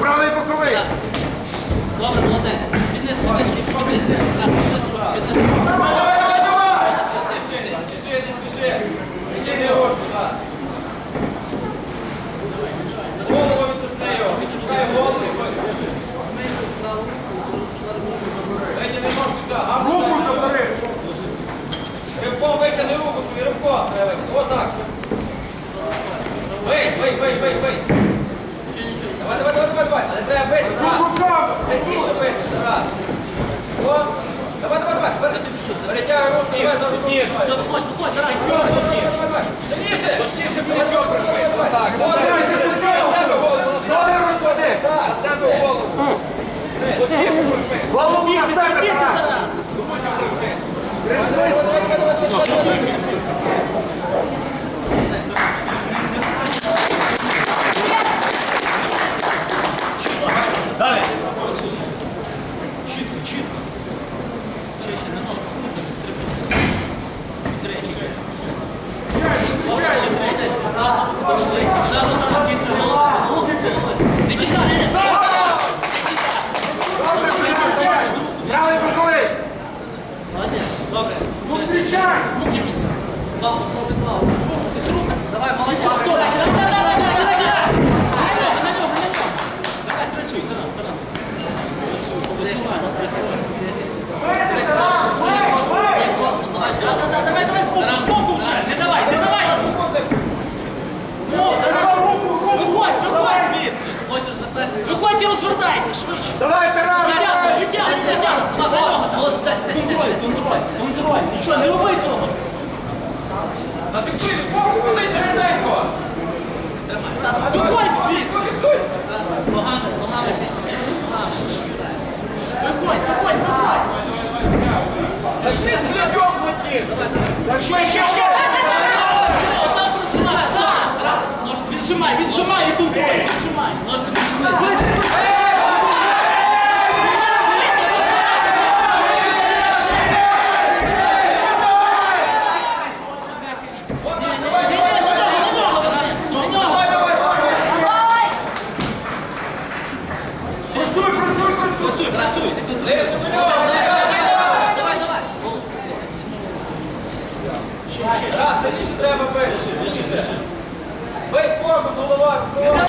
Правий боковий. Добре, молодець. Піднес, піднес, піднес. Давай, давай, давай! Спіши, не спіши, не спіши. Іди не. За голову відтисни його, відтискай голову. Витягни ножку, так, гарно Руку забери. Ривком витягни руку свою, треба витягнути. Отак. Бий, бий, бий, бий, бий. Давай, давай, давай, давай, давай. Але треба бити, Тарас. Руками. Сильніше бити, Тарас. О, давай, давай, давай. Бери. Перетягуй руку, давай за руку. Все, виходь, виходь, давай. Давай, давай, давай, давай. Сильніше. Сильніше, плечок. Так, Ноги розклади. Голову на себе, Тарас. Правий боковий. Добре. Ну Павло. Давай, молодець. Давай, давай, давай, давай, давай. Давай, давай, збоку, збоку вже! Не давай, не давай! Ну, давай, виходь, виходь звідси! Ходь, розсипайся. Виходь і розвертайся, швидше! Давай, Тарас. Контроль, контроль, контроль! Нічого, не роби цього! Зафіксуй, руку, позицію швиденько. Виходь звідси! Зафіксуй. Виходь, виходь, виходь! Зайшли з ще, ще! Віджимай, віджимай і контроль, віджимай! Ножки піджимай. Ви- працюй, працюй. Раз, ніж треба вирішити. ніж ще. Бейкорпус, голова, розбивай.